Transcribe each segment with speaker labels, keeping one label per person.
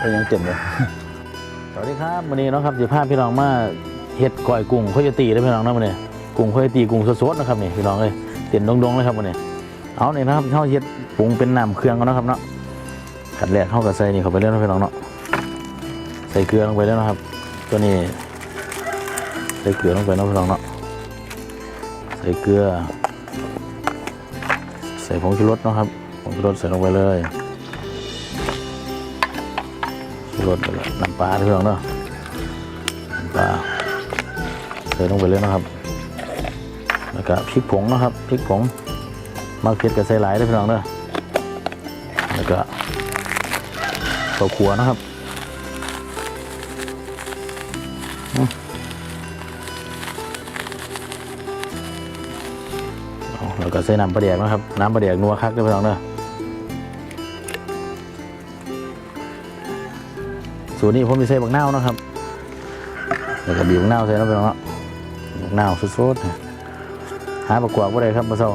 Speaker 1: เป็นยังเจ็บเลยสวัสดีครับวันนี้เนาะครับสิพาพี่น้องมาเฮ็ดก้อยกุ้งโคโยตีได้พี่น้องนะวันนี้กุ้งโคโยตีกุ้งสดๆนะครับนี่พี่น้องเลยเต็นดงๆเลยครับวันนี้เอาเนี่ยนะครับเฮาเฮ็ดปรุงเป็นน้ำเครื่องกันนะครับเนาะขัดแรกเฮาก็ใส่นี่เข้าไปเลยเนะพี่น้องเนาะใส่เกลือลงไปแล้วนะครับ ตัวนี้ ใส่เกลือลงไปนะพี่น้องเนาะใส่เกลือ ใส่ผงชูรสเนาะครับผงชูรสใส่ลงไปเลย รสแล้วก็น้ำปลาพี่น้องเนาะน้ำปลาใส่ลงไปเลยนะครับ แล้วก็พริกผงนะครับพริกผงมาเผ็ดกับใส่หลายเด้อพี่น้องเนาะแล้วก็ข้าวคั่วนะครับแล้วก็ใส่น้ำปลาแดกนะครับ น้ำปลาแดกนัวคักเด้อพี่น้องเนาะ สูตรนี้ผมมีใส่บักนาวนะครับแล้วก็บีบบักนาวใส่ล้วพี่น้องเนาะบักนาวสดๆหาประกวดว่าไรครับมาเซา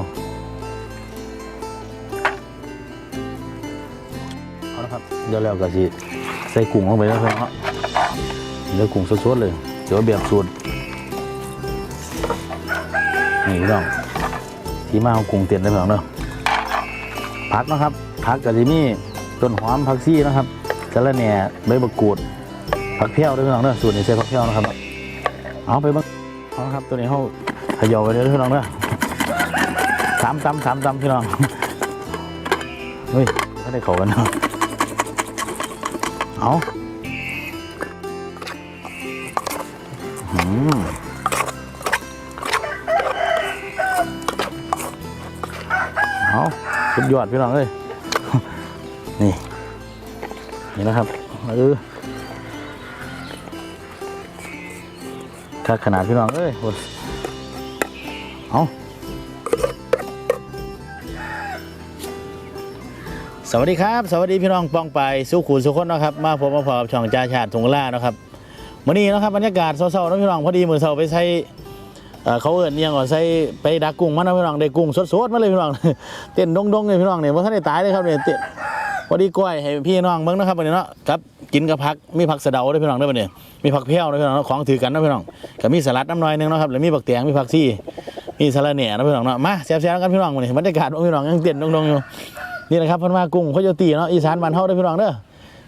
Speaker 1: เอาละครับเดี๋ยวแล้วก็สิใส่กุ้งลงไปแล้วครับเนาะเดี๋ยวกุ้งสดๆเลยเดี๋ยวแบบสูตรนี่พี่น้องที่มาของกุ้งเตียนได้พี่น้องเนาะผักนะครับผักกะทิมีต้นหอมผักซี่นะครับ สะระแหน่ใบมะกรูดผักเพี้ยวด้วยพี่น้องเนาะสูตรนี้ใส่ผักเพี้ยวนะครับ เอาไปบ้างเอาละครับ ตัวนี้เขาขย่าไปเลยพี่น้องเนาะสามตำสามตำพี่น้องเฮ้ยไม่ได้เขากันเนาะเอาอืมเอาสุดยอดพี่น้องเอ้ยนี่ นี่นะครับเออถ้าขนาดพี่น้องเอ้ยโอ้ยเอาสวัสดีครับ สวัสดีพี่น้องปองไปสุขุนสุขคนนะครับ มาพบมาพบช่องจ่าชาติถุงล่านะครับวันนี้นะครับบรรยากาศเศร้าๆนะพี่น้องพอดีเมือเศร้าไปใช้เอ่เขาเอิญยังก่อนใช้ไปดักกุ้งมานะพี่น้องได้กุ้งสดๆมาเลยพี่น้องเต้นดงๆเลยพี่น้องเนี่ยว่าท่านได้ตายเลยครับเนี่ยเต้น อดีกล้วยให้พี่น้องเบิ่งนะครับวันนี้เนาะครับกินกับผักมีผักสะเดาด้วยพี่น้องด้วยวันนี้มีผักเพี้ยวด้วยพี่น้องของถือกันนะพี่น้องก็มีสลัดน้ำน้อยหนึงเนาะครับแล้วมีผักแตงมีผักซี่มีสะระแหน่นะพี่น้องเนาะมาแซ่บๆกันพี่น้องวันนี้บรรยากาศพี่น้องยังเต้นดงๆอยู่นี่นะครับพิ่นว่ากุ้งโคโยตีเนาะอีสานบ้านเฮาด้อพี่น้องเด้อ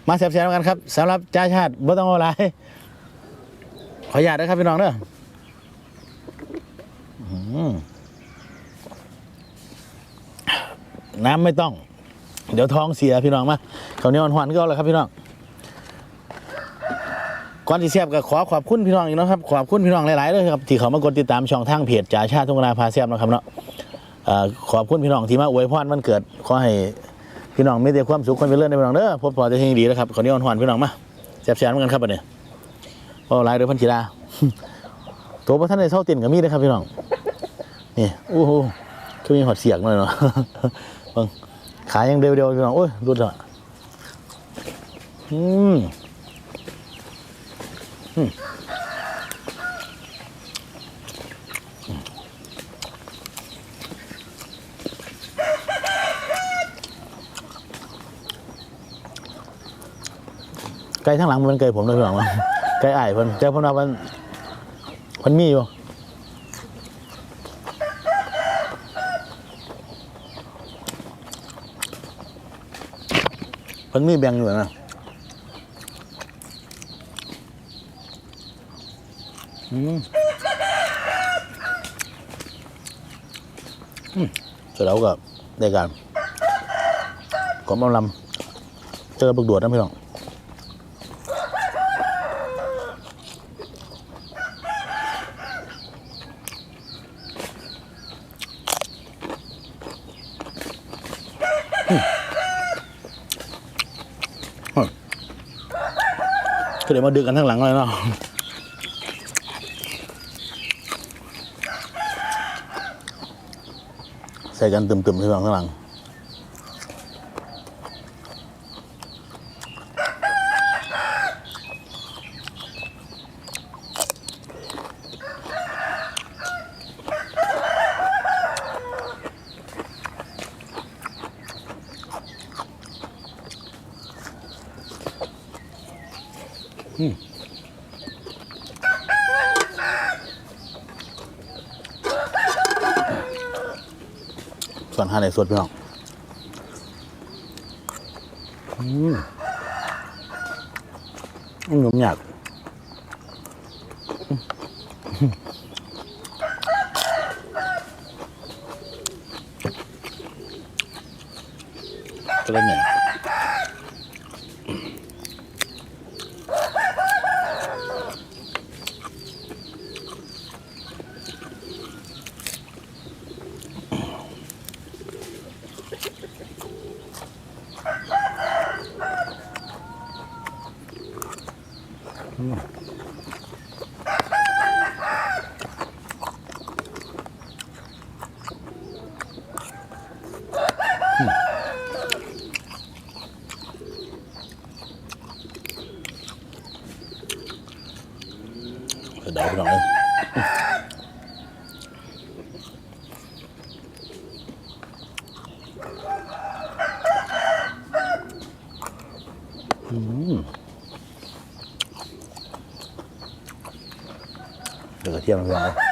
Speaker 1: มาแซ่บๆกันครับสำหรับจ้าชาติบ่ต้องเอาหลายขออนุญาตนะครับพี่น้องเด้อน้ำไม่ต้อง เดี๋ยวท้องเสียพี่น้องมาเขาเนียวหวานก็เละครับพี่น้องก่อนที่แซ่บก็ขอขอบคุณพี่น้องอีกนะครับขอบคุณพี่น้องหลายๆเลยครับที่เขามากดติดตามช่องทางเพจจ่าชาติทุ่งนาพาแซ่บนะครับเนาะขอบคุณพี่น้องที่มาอวยพรวันเกิดขอให้พี่น้องมีแต่ความสุขคนเป็นเรื่องในพี่น้องเด้อพบปอแต่สิ่งดีนะครับขอนี้อ่อนหวานพี่น้องมาแซ่บแซ่บเหมือนกันครับบัดนี้เพราะหลายเดือพันธิดาตัวพระท่านในเศร้าเตียนกับมีดนะครับพี่น้องนี่โอ้โหคือมีหอดเสียงหน่อยเนาะเบิ่ง ขายยังเดียวๆพี่น้องโอ้ยรุดและอืมอืมไก่ทั้งหลังมันไก่ผมเลยพี่น้องวะไก่อ้เพิ่นแต่ผมว่ามันมันมีอยู่ พิ่นมีแบ่งอยู่นะอืมอืมเสร็จแล้วก็ได้การกลมอลำเจอบึกดวดนะพี่น้อง เดี๋ยวมาดึกกันทั้งหลังเลยเนาะใส่กันตึมๆที่หลังข้างหลัง ส่วนห้าในสวดพี่น้องอืมอืมหนุ่มหยาก็เลยเนี่ย กระเดาพี่น้องเลยอืมเดี๋ยวกระเทียมพี่น้องเลย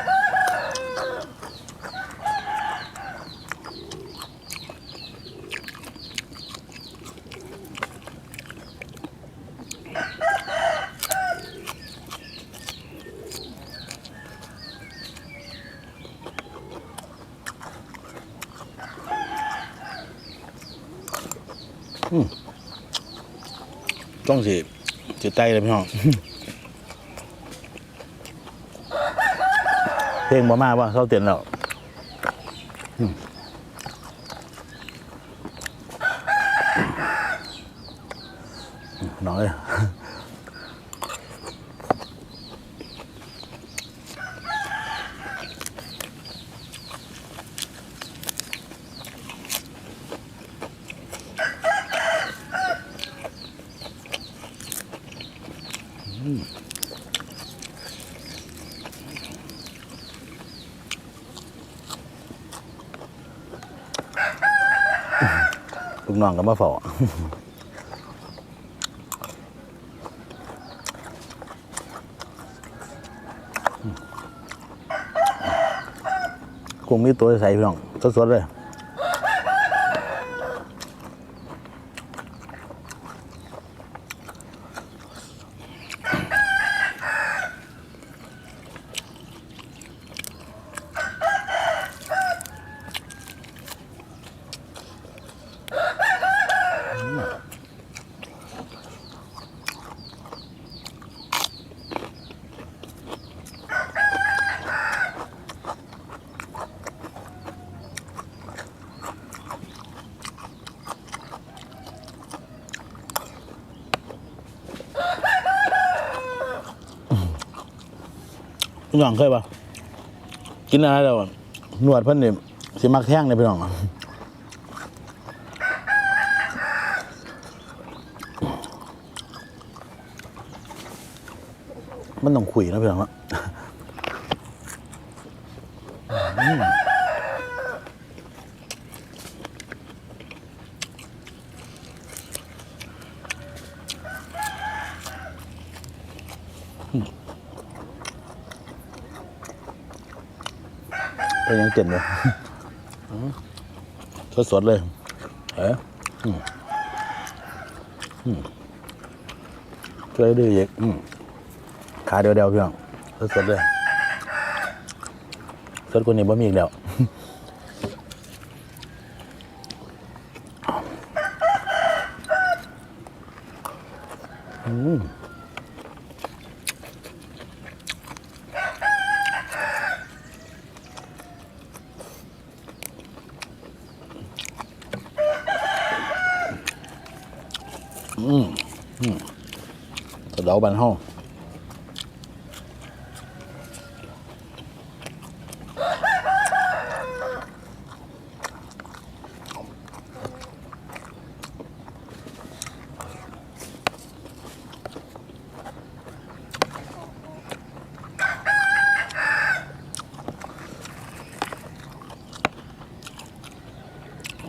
Speaker 1: ต้องสิจิตใจเลยพี่น้องเพลงบ่มาว่าเขาเตียนแล้วน้อย น้องก็มาเฝ้าคงมีตัวใส่พี่น้องสดๆเลย พี่น้องเคยปะกินอะไรแล้วอะหนวดเพิ่นนี่สิมักแท้งเลยพี่น้องมันต้องคุยนะพี่น้องละ อืมเป็นยังเจ็บเลยสดสดเลยเอ๋อืมอืมช่วยดื้อเยกอืมขาเดียวเดียวๆพี่น้องสดๆเลยสดกว่านี้บ่มีอีกแล้ว อืมอืมอืม สะเดาบันห้อง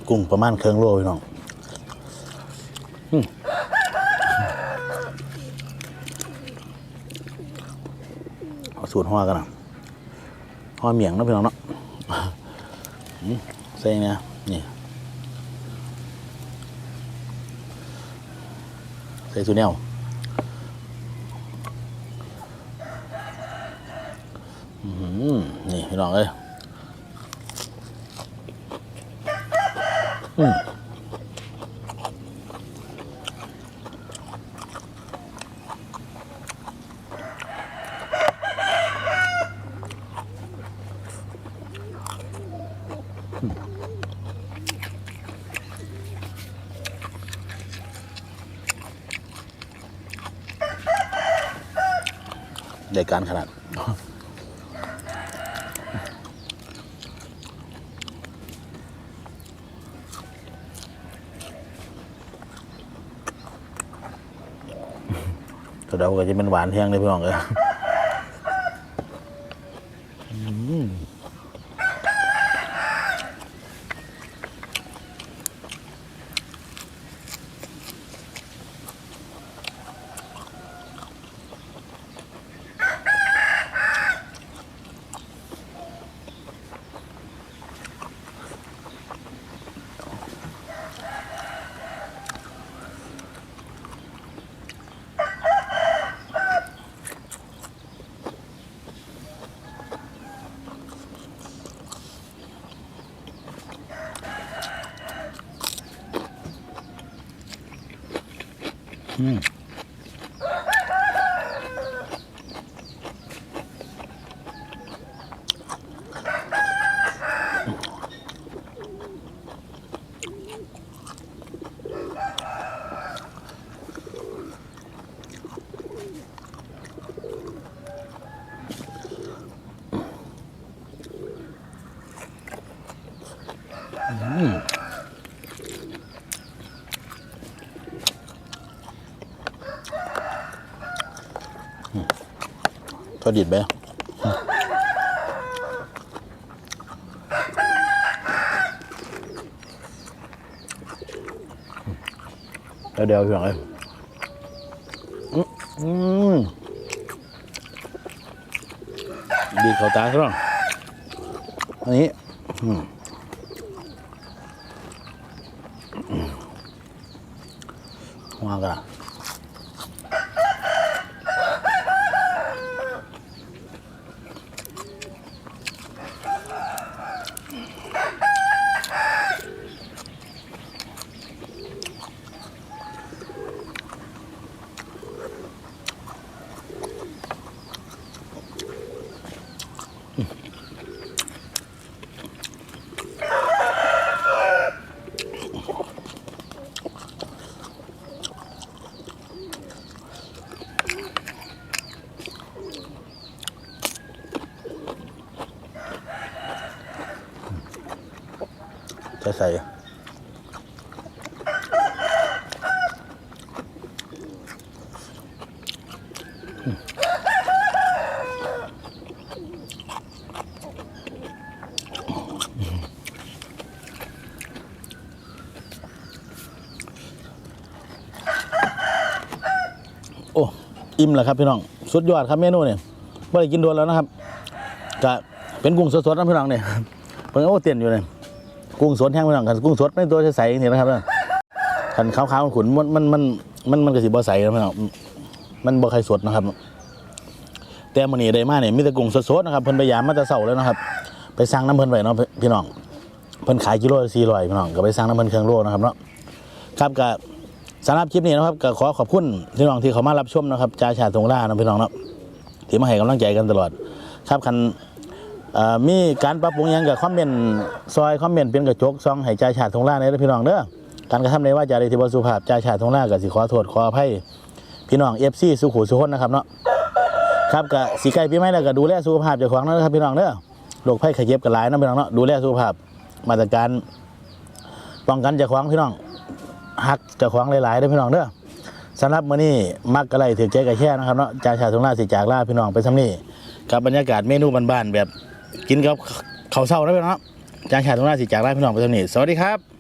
Speaker 1: กุ้งประมาณเครื่องโลพี่น้องอืม สูตรห่อกันนะห่อเมียงนะพี่น้องเนาะอืมใส่เนี่ยนี่ใส่สูตรแนวอืมนี่พี่น้องเอ้ยอืม ได้การขนาดก็เดาก็จะเป็นหวานแห้งเลยพี่น้องเอ้ยอื อื มก็ดิดไปเดี๋ยวเดี๋ยวพี่น้องเอ้ยอืมดีเขาตาใช่ไหมอันนี้อืมวางกัน ใส่โอ้อิ่มแล้วครับพี่น้อง สุดยอดครับเมนูเนี่ยไม่ได้กินโดนแล้วนะครับจะเป็นกุ้งสดๆนะพี่น้องเนี่ยเพิ่งโอ้เตียนอยู่เลย กุ้งสดแห้งไปหน่อยกันกุ้งสดไม่ตัวใสๆอย่างนี้นะครับคันขาวๆขุนมันมันมันมันมันกระสีบ่ใสนะพี่น้องมันบ่ใครสดนะครับ แต่มื้อนี้ได้มาเนี่ยมีแต่กุ้งสดๆนะครับเพิ่นพยายามมาแต่เช้าแล้วนะครับ ไปสั่งน้ำเพิ่นไว้เนาะพี่น้องเพิ่นขายกิโลละ400พี่น้องก็ไปสั่งน้ำเพิ่นเครื่องโลนะครับเนาะครับก็สำหรับคลิปนี้นะครับก็ขอขอบคุณพี่น้องที่เขามารับชมนะครับจ่าชาติตรงล่านะพี่น้องเนาะที่มาให้กำลังใจกันตลอด ครับคัน มีการปรับปรุงยังกับคอมเมนต์ซอยคอมเมนต์เป็นกระจกซองห้จ่าชาติทงล่าในเด้อพี่น้องเด้อการกระทำในว่าจารีที่บ่สุภาพใจ่าชาติทงล่าก็สิขอโทษขออภัยพี่น้อง FC สุขุสุคนนะครับเนาะครับก็สิใกล้ปีใหม่แล้วก็ดูแลสุขภาพเจ้าของนะครับพี่น้องเด้อโรคภัยไข้เจ็บก็หลายนะพี่น้องเนาะดูแลสุขภาพมาตรการป้องกันเจ้าของพี่น้องหักเจ้าของหลายๆเด้พี่น้องเด้อสำหรับมื้อนี้มักกะไรถือใจกระแช่นะครับเนาะจ่าชาทงล่าสิจากล่าพี่น้องไปซ้ำนี้กับบรรยากาศเมนูบ้านๆแบบ กินกับเขาวเศร้าแล้วพี่น้องเนาะจางชาติตรงหน้าสิจากไร่พี่น้องไปสนิทสวัสดีครับ